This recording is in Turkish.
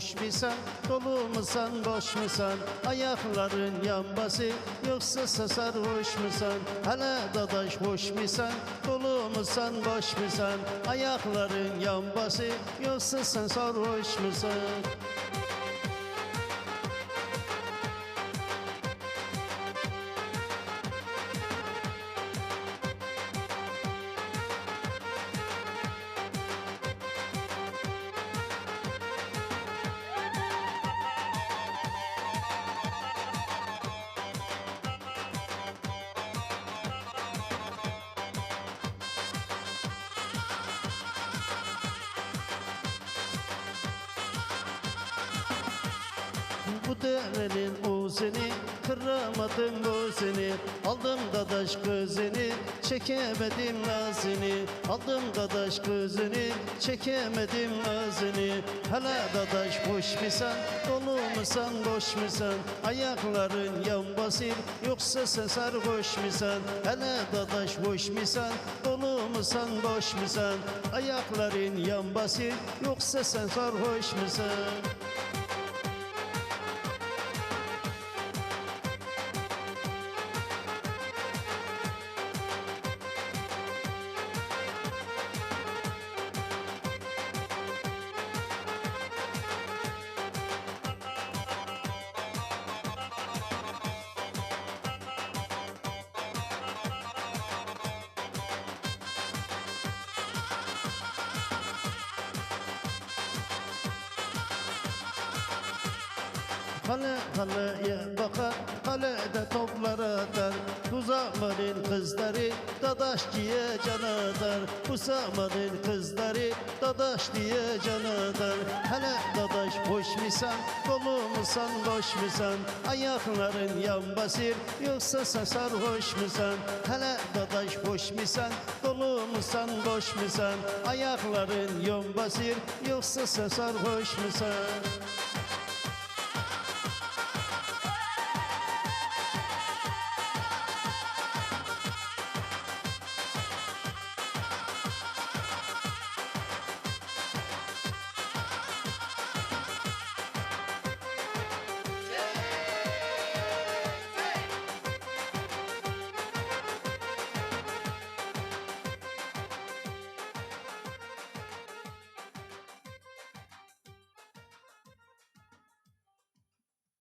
hoş musan Dolu musan boş musan Ayakların yambası Yoksa sasar hoş musan Hele dadaş hoş musan Dolu musan boş musan Ayakların yambası Yoksa sen sarhoş musan Bu derenin uzini Kıramadım gözünü Aldım dadaş kızını Çekemedim nazını. Aldım dadaş kızını Çekemedim nazını. Hele dadaş hoş musan Dolu musan boş musan Ayakların yan basır Yoksa sen sarhoş musan Hele dadaş hoş musan Dolu musan boş musan Ayakların yan basır Yoksa sen sarhoş musan Kale kaleye bakar, kalede toplar atar Bu zamanın kızları dadaş diye can atar Bu zamanın kızları dadaş diye can atar Hele dadaş hoş misan, dolu musan, boş musan Ayakların yan basır, yoksa sen sarhoş musan Hele dadaş hoş misan, dolu musan, boş musan Ayakların yan basır, yoksa sen sarhoş musan